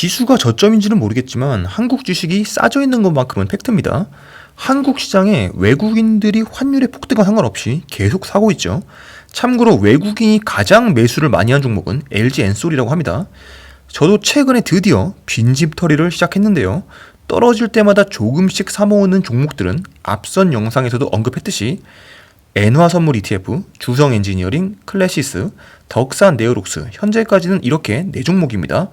지수가 저점인지는 모르겠지만 한국 주식이 싸져 있는 것만큼은 팩트입니다. 한국 시장에 외국인들이 환율의 폭등과 상관없이 계속 사고 있죠. 참고로 외국인이 가장 매수를 많이 한 종목은 LG 엔솔이라고 합니다. 저도 최근에 드디어 빈집 털이를 시작했는데요. 떨어질 때마다 조금씩 사모으는 종목들은 앞선 영상에서도 언급했듯이 엔화선물 ETF, 주성 엔지니어링, 클래시스, 덕산 네오록스 현재까지는 이렇게 네 종목입니다.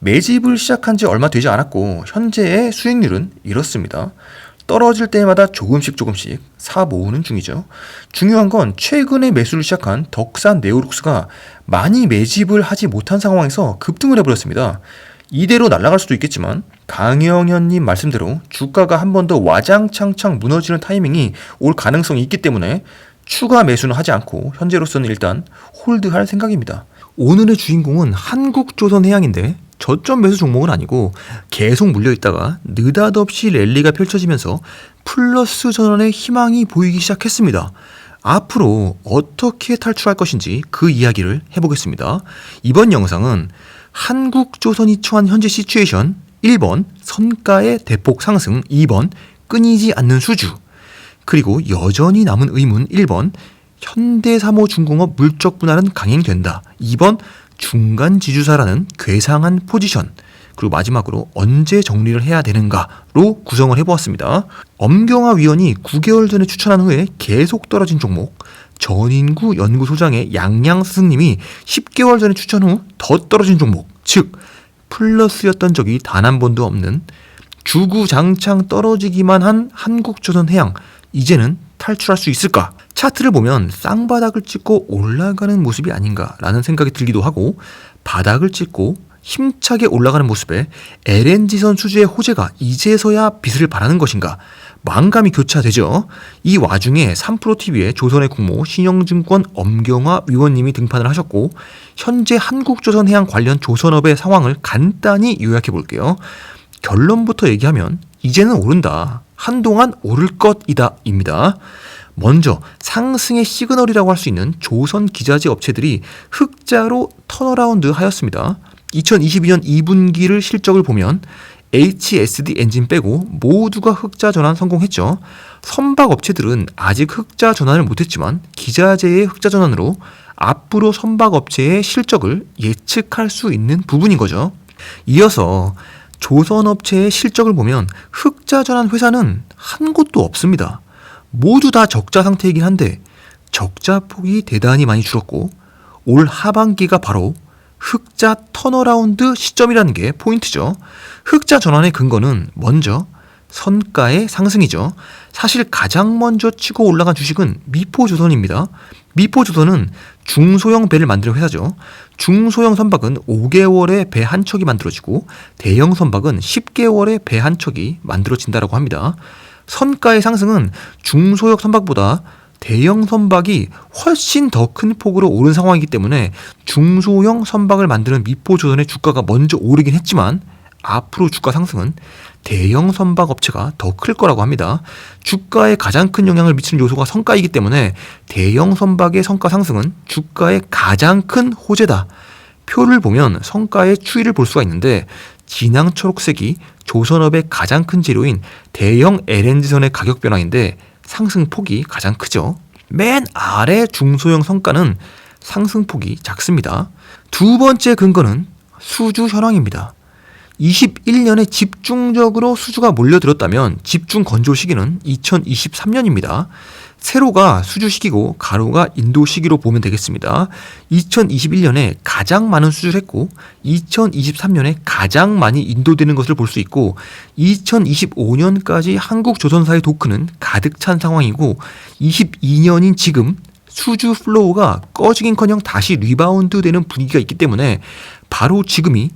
매집을 시작한 지 얼마 되지 않았고 현재의 수익률은 이렇습니다. 떨어질 때마다 조금씩 조금씩 사 모으는 중이죠. 중요한 건 최근에 매수를 시작한 덕산 네오룩스가 많이 매집을 하지 못한 상황에서 급등을 해버렸습니다. 이대로 날아갈 수도 있겠지만 강영현님 말씀대로 주가가 한 번 더 와장창창 무너지는 타이밍이 올 가능성이 있기 때문에 추가 매수는 하지 않고 현재로서는 일단 홀드할 생각입니다. 오늘의 주인공은 한국조선해양인데 저점 매수 종목은 아니고 계속 물려 있다가 느닷없이 랠리가 펼쳐지면서 플러스 전환의 희망이 보이기 시작했습니다. 앞으로 어떻게 탈출할 것인지 그 이야기를 해보겠습니다. 이번 영상은 한국조선이 처한 현재 시츄에이션 1번 선가의 대폭 상승 2번 끊이지 않는 수주 그리고 여전히 남은 의문 1번 현대사모중공업 물적 분할은 강행된다 2번 중간 지주사라는 괴상한 포지션 그리고 마지막으로 언제 정리를 해야 되는가로 구성을 해보았습니다. 엄경화 위원이 9개월 전에 추천한 후에 계속 떨어진 종목 전인구 연구소장의 양양 스승님이 10개월 전에 추천 후 더 떨어진 종목 즉 플러스였던 적이 단 한 번도 없는 주구장창 떨어지기만 한 한국조선해양 이제는 탈출할 수 있을까? 차트를 보면 쌍바닥을 찍고 올라가는 모습이 아닌가라는 생각이 들기도 하고 바닥을 찍고 힘차게 올라가는 모습에 LNG선 수주의 호재가 이제서야 빛을 발하는 것인가 망감이 교차되죠. 이 와중에 3프로TV의 조선의 국모 신영증권 엄경화 위원님이 등판을 하셨고 현재 한국조선해양 관련 조선업의 상황을 간단히 요약해 볼게요. 결론부터 얘기하면 이제는 오른다. 한동안 오를 것이다 입니다. 먼저 상승의 시그널이라고 할 수 있는 조선 기자재 업체들이 흑자로 턴어라운드 하였습니다. 2022년 2분기를 실적을 보면 HSD 엔진 빼고 모두가 흑자 전환 성공했죠. 선박 업체들은 아직 흑자 전환을 못했지만 기자재의 흑자 전환으로 앞으로 선박 업체의 실적을 예측할 수 있는 부분인 거죠. 이어서 조선업체의 실적을 보면 흑자 전환 회사는 한 곳도 없습니다. 모두 다 적자 상태이긴 한데 적자 폭이 대단히 많이 줄었고 올 하반기가 바로 흑자 턴어라운드 시점이라는 게 포인트죠. 흑자 전환의 근거는 먼저 선가의 상승이죠. 사실 가장 먼저 치고 올라간 주식은 미포조선입니다. 미포조선은 중소형 배를 만드는 회사죠. 중소형 선박은 5개월에 배 한 척이 만들어지고 대형 선박은 10개월에 배 한 척이 만들어진다라고 합니다. 선가의 상승은 중소형 선박보다 대형 선박이 훨씬 더 큰 폭으로 오른 상황이기 때문에 중소형 선박을 만드는 미포조선의 주가가 먼저 오르긴 했지만 앞으로 주가 상승은 대형 선박 업체가 더 클 거라고 합니다. 주가에 가장 큰 영향을 미치는 요소가 성가이기 때문에 대형 선박의 성가 상승은 주가의 가장 큰 호재다. 표를 보면 성가의 추이를 볼 수가 있는데 진앙 초록색이 조선업의 가장 큰 재료인 대형 LNG선의 가격 변화인데 상승폭이 가장 크죠. 맨 아래 중소형 성과는 상승폭이 작습니다. 두 번째 근거는 수주 현황입니다. 21년에 집중적으로 수주가 몰려들었다면 집중 건조 시기는 2023년입니다. 세로가 수주 시기고 가로가 인도 시기로 보면 되겠습니다. 2021년에 가장 많은 수주를 했고 2023년에 가장 많이 인도되는 것을 볼 수 있고 2025년까지 한국 조선사의 도크는 가득 찬 상황이고 22년인 지금 수주 플로우가 꺼지긴커녕 다시 리바운드 되는 분위기가 있기 때문에 바로 지금이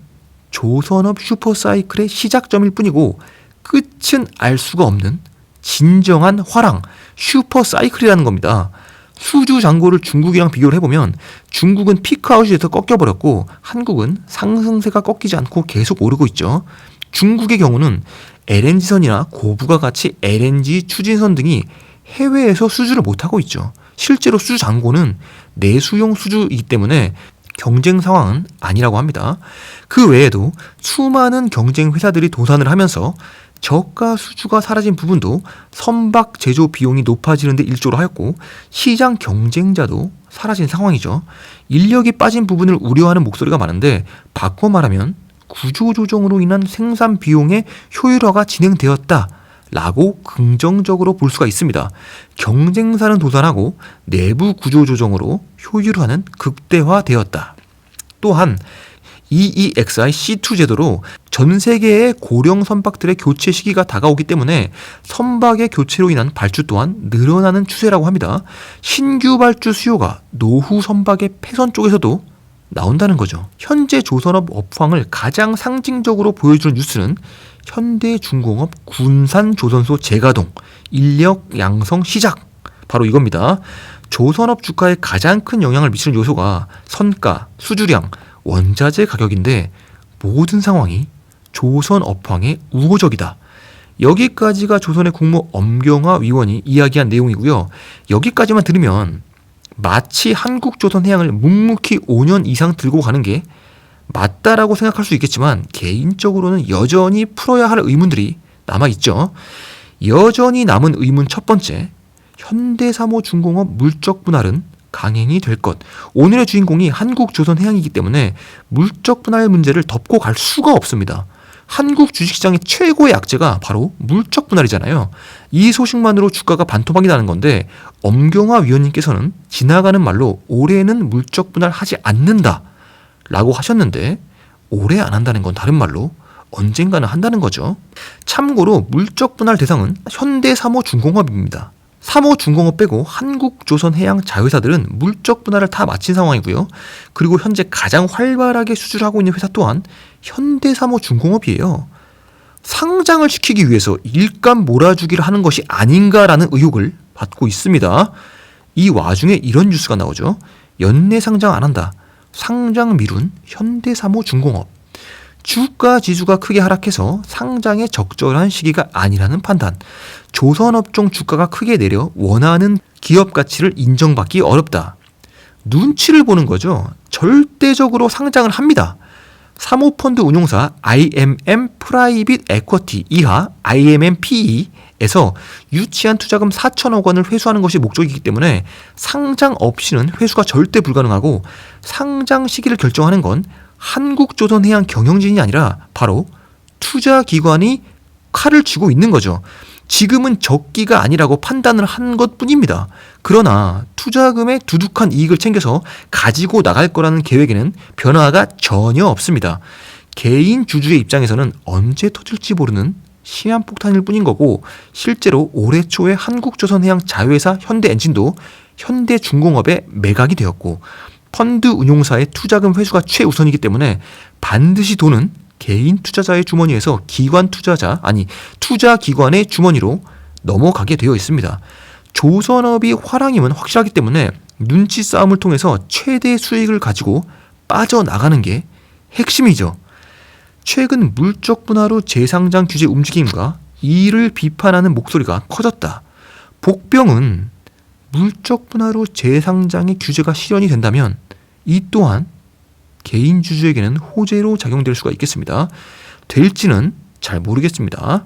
조선업 슈퍼사이클의 시작점일 뿐이고 끝은 알 수가 없는 진정한 화랑 슈퍼사이클이라는 겁니다. 수주 잔고를 중국이랑 비교를 해보면 중국은 피크아웃이 돼서 꺾여버렸고 한국은 상승세가 꺾이지 않고 계속 오르고 있죠. 중국의 경우는 LNG선이나 고부가 같이 LNG 추진선 등이 해외에서 수주를 못하고 있죠. 실제로 수주 잔고는 내수용 수주이기 때문에 경쟁 상황은 아니라고 합니다. 그 외에도 수많은 경쟁 회사들이 도산을 하면서 저가 수주가 사라진 부분도 선박 제조 비용이 높아지는 데 일조를 하였고 시장 경쟁자도 사라진 상황이죠. 인력이 빠진 부분을 우려하는 목소리가 많은데 바꿔 말하면 구조조정으로 인한 생산 비용의 효율화가 진행되었다. 라고 긍정적으로 볼 수가 있습니다. 경쟁사는 도산하고 내부 구조조정으로 효율화는 극대화되었다. 또한 EEXI C2 제도로 전 세계의 고령 선박들의 교체 시기가 다가오기 때문에 선박의 교체로 인한 발주 또한 늘어나는 추세라고 합니다. 신규 발주 수요가 노후 선박의 폐선 쪽에서도 나온다는 거죠. 현재 조선업 업황을 가장 상징적으로 보여주는 뉴스는 현대중공업 군산조선소 재가동, 인력 양성 시작. 바로 이겁니다. 조선업 주가에 가장 큰 영향을 미치는 요소가 선가, 수주량, 원자재 가격인데 모든 상황이 조선 업황에 우호적이다. 여기까지가 조선의 국무 엄경화 위원이 이야기한 내용이고요. 여기까지만 들으면 마치 한국 조선 해양을 묵묵히 5년 이상 들고 가는 게 맞다라고 생각할 수 있겠지만 개인적으로는 여전히 풀어야 할 의문들이 남아 있죠. 여전히 남은 의문 첫 번째, 현대사모중공업 물적 분할은 강행이 될 것. 오늘의 주인공이 한국조선해양이기 때문에 물적 분할 문제를 덮고 갈 수가 없습니다. 한국 주식시장의 최고의 악재가 바로 물적 분할이잖아요. 이 소식만으로 주가가 반토막이 나는 건데 엄경화 위원님께서는 지나가는 말로 올해는 물적 분할하지 않는다 라고 하셨는데 올해 안 한다는 건 다른 말로 언젠가는 한다는 거죠. 참고로 물적 분할 대상은 현대사모중공업입니다. 사모중공업 빼고 한국 조선 해양 자회사들은 물적 분할을 다 마친 상황이고요. 그리고 현재 가장 활발하게 수주를 하고 있는 회사 또한 현대사모중공업이에요. 상장을 시키기 위해서 일감 몰아주기를 하는 것이 아닌가라는 의혹을 받고 있습니다. 이 와중에 이런 뉴스가 나오죠. 연내 상장 안 한다. 상장 미룬 현대사모중공업. 주가 지수가 크게 하락해서 상장에 적절한 시기가 아니라는 판단. 조선업종 주가가 크게 내려 원하는 기업 가치를 인정받기 어렵다. 눈치를 보는 거죠. 절대적으로 상장을 합니다. 사모펀드 운용사 IMM 프라이빗 에쿼티 이하 IMM PE에서 유치한 투자금 4천억 원을 회수하는 것이 목적이기 때문에 상장 없이는 회수가 절대 불가능하고 상장 시기를 결정하는 건 한국조선해양 경영진이 아니라 바로 투자기관이 칼을 쥐고 있는 거죠. 지금은 적기가 아니라고 판단을 한 것 뿐입니다. 그러나 투자금의 두둑한 이익을 챙겨서 가지고 나갈 거라는 계획에는 변화가 전혀 없습니다. 개인 주주의 입장에서는 언제 터질지 모르는 시한폭탄일 뿐인 거고 실제로 올해 초에 한국조선해양 자회사 현대엔진도 현대중공업에 매각이 되었고 펀드 운용사의 투자금 회수가 최우선이기 때문에 반드시 돈은 개인 투자자의 주머니에서 기관 투자자 아니 투자 기관의 주머니로 넘어가게 되어 있습니다. 조선업이 화랑임은 확실하기 때문에 눈치 싸움을 통해서 최대 수익을 가지고 빠져나가는 게 핵심이죠. 최근 물적 분화로 재상장 규제 움직임과 이를 비판하는 목소리가 커졌다. 복병은 물적 분화로 재상장의 규제가 실현이 된다면 이 또한 개인 주주에게는 호재로 작용될 수가 있겠습니다. 될지는 잘 모르겠습니다.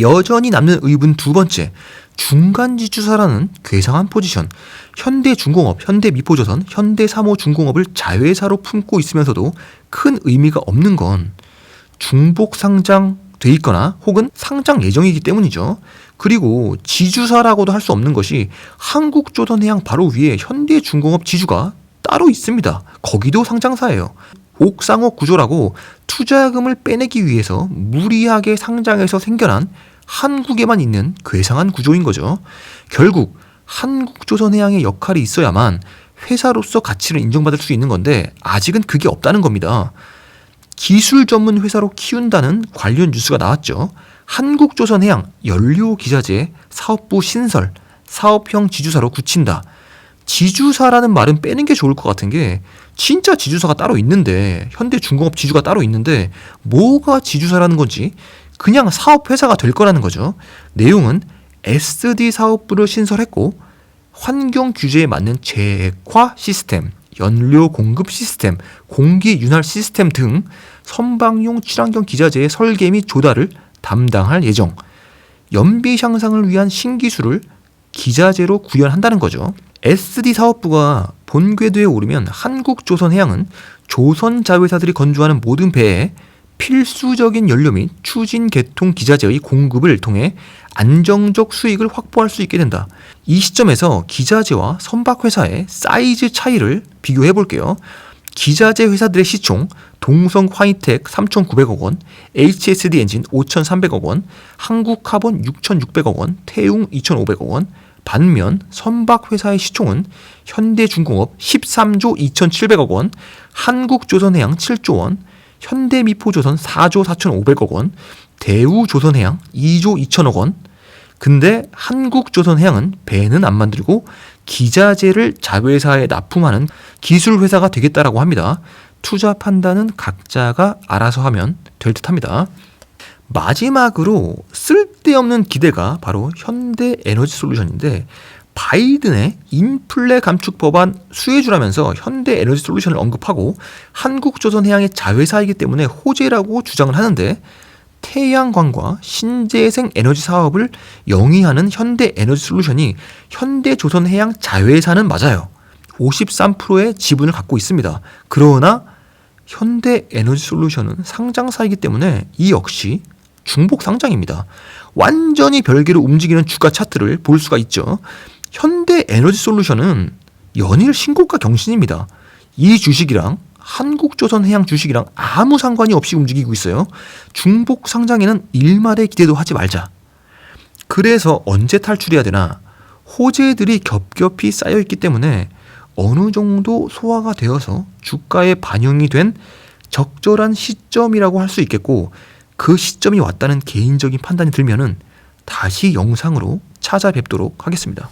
여전히 남는 의문 두 번째, 중간 지주사라는 괴상한 포지션. 현대중공업, 현대미포조선, 현대사모중공업을 자회사로 품고 있으면서도 큰 의미가 없는 건 중복 상장 돼 있거나 혹은 상장 예정이기 때문이죠. 그리고 지주사라고도 할 수 없는 것이 한국조선해양 바로 위에 현대중공업 지주가 따로 있습니다. 거기도 상장사예요. 옥상옥 구조라고 투자금을 빼내기 위해서 무리하게 상장해서 생겨난 한국에만 있는 괴상한 구조인 거죠. 결국 한국조선해양의 역할이 있어야만 회사로서 가치를 인정받을 수 있는 건데 아직은 그게 없다는 겁니다. 기술 전문 회사로 키운다는 관련 뉴스가 나왔죠. 한국조선해양 연료기자재 사업부 신설 사업형 지주사로 굳힌다. 지주사라는 말은 빼는 게 좋을 것 같은 게 진짜 지주사가 따로 있는데 현대중공업 지주가 따로 있는데 뭐가 지주사라는 건지 그냥 사업 회사가 될 거라는 거죠. 내용은 SD 사업부를 신설했고 환경 규제에 맞는 재액화 시스템 연료 공급 시스템, 공기 윤활 시스템 등 선박용 친환경 기자재의 설계 및 조달을 담당할 예정. 연비 향상을 위한 신기술을 기자재로 구현한다는 거죠. SD 사업부가 본궤도에 오르면 한국조선해양은 조선 자회사들이 건조하는 모든 배에 필수적인 연료 및 추진 개통 기자재의 공급을 통해 안정적 수익을 확보할 수 있게 된다. 이 시점에서 기자재와 선박 회사의 사이즈 차이를 비교해 볼게요. 기자재 회사들의 시총 동성 화이텍 3,900억 원, HSD 엔진 5,300억 원, 한국카본 6,600억 원, 태웅 2,500억 원. 반면 선박 회사의 시총은 현대중공업 13조 2,700억 원, 한국조선해양 7조 원, 현대미포조선 4조 4,500억 원, 대우조선해양 2조 2천억 원. 근데 한국조선해양은 배는 안 만들고 기자재를 자회사에 납품하는 기술 회사가 되겠다라고 합니다. 투자 판단은 각자가 알아서 하면 될 듯합니다. 마지막으로 쓸데없는 기대가 바로 현대 에너지 솔루션인데 바이든의 인플레 감축 법안 수혜주라면서 현대 에너지 솔루션을 언급하고 한국조선해양의 자회사이기 때문에 호재라고 주장을 하는데 태양광과 신재생 에너지 사업을 영위하는 현대 에너지 솔루션이 현대조선해양 자회사는 맞아요. 53%의 지분을 갖고 있습니다. 그러나 현대 에너지 솔루션은 상장사이기 때문에 이 역시 중복 상장입니다. 완전히 별개로 움직이는 주가 차트를 볼 수가 있죠. 현대 에너지 솔루션은 연일 신고가 경신입니다. 이 주식이랑 한국조선해양 주식이랑 아무 상관이 없이 움직이고 있어요. 중복 상장에는 일말의 기대도 하지 말자. 그래서 언제 탈출해야 되나? 호재들이 겹겹이 쌓여 있기 때문에 어느 정도 소화가 되어서 주가에 반영이 된 적절한 시점이라고 할 수 있겠고 그 시점이 왔다는 개인적인 판단이 들면은 다시 영상으로 찾아뵙도록 하겠습니다.